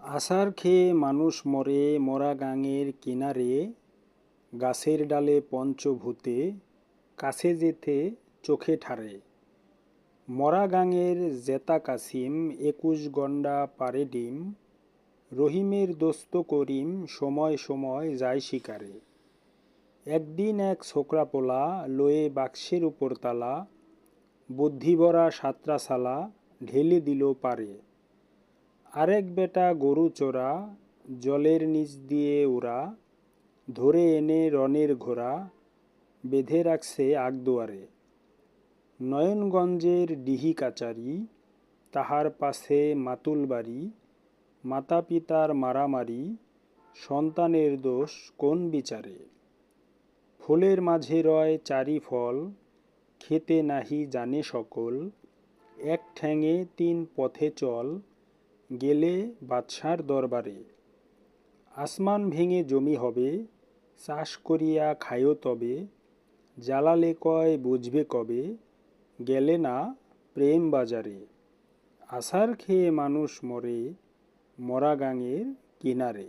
আষাঢ় খেয়ে মানুষ মরে মরা গাঙের কিনারে, গাছের ডালে পঞ্চভূতে, কাছে যেতে চোখে ঠারে। মরা গাঙের জেতা কাসিম, একুশ গন্ডা পারে ডিম, রহিমের দোস্ত করিম সময় সময় যায় শিকারে। একদিন এক ছোকরা পোলা লয়ে বাক্সের উপর তালা বুদ্ধি ভরা সাতরা সালা ঢেলে দিল পারে। আরেক বেটা গরু চোরা, জলের নিচ দিয়ে ওরা ধরে এনে রনের ঘোড়া, বেঁধে রাখছে আগদুয়ারে নয়নগঞ্জের ডিহি কাচারি, তাহার পাশে মাতুল বাড়ি মাতা পিতার মারামারি, সন্তানের দোষ কোন বিচারে? ফুলের মাঝে রয় চারি ফল, খেতে নাহি জানে সকল, এক ঠ্যাঙে তিন পথে চল গেলে বাদশার দরবারে। আসমান ভেঙে জমি হবে, চাষ করিয়া খায়ো তবে জ্বালালে কয় বুঝবে কবে, গেলে না প্রেম বাজারে। আসার খেয়ে মানুষ মরে, মরা গাঙের কিনারে।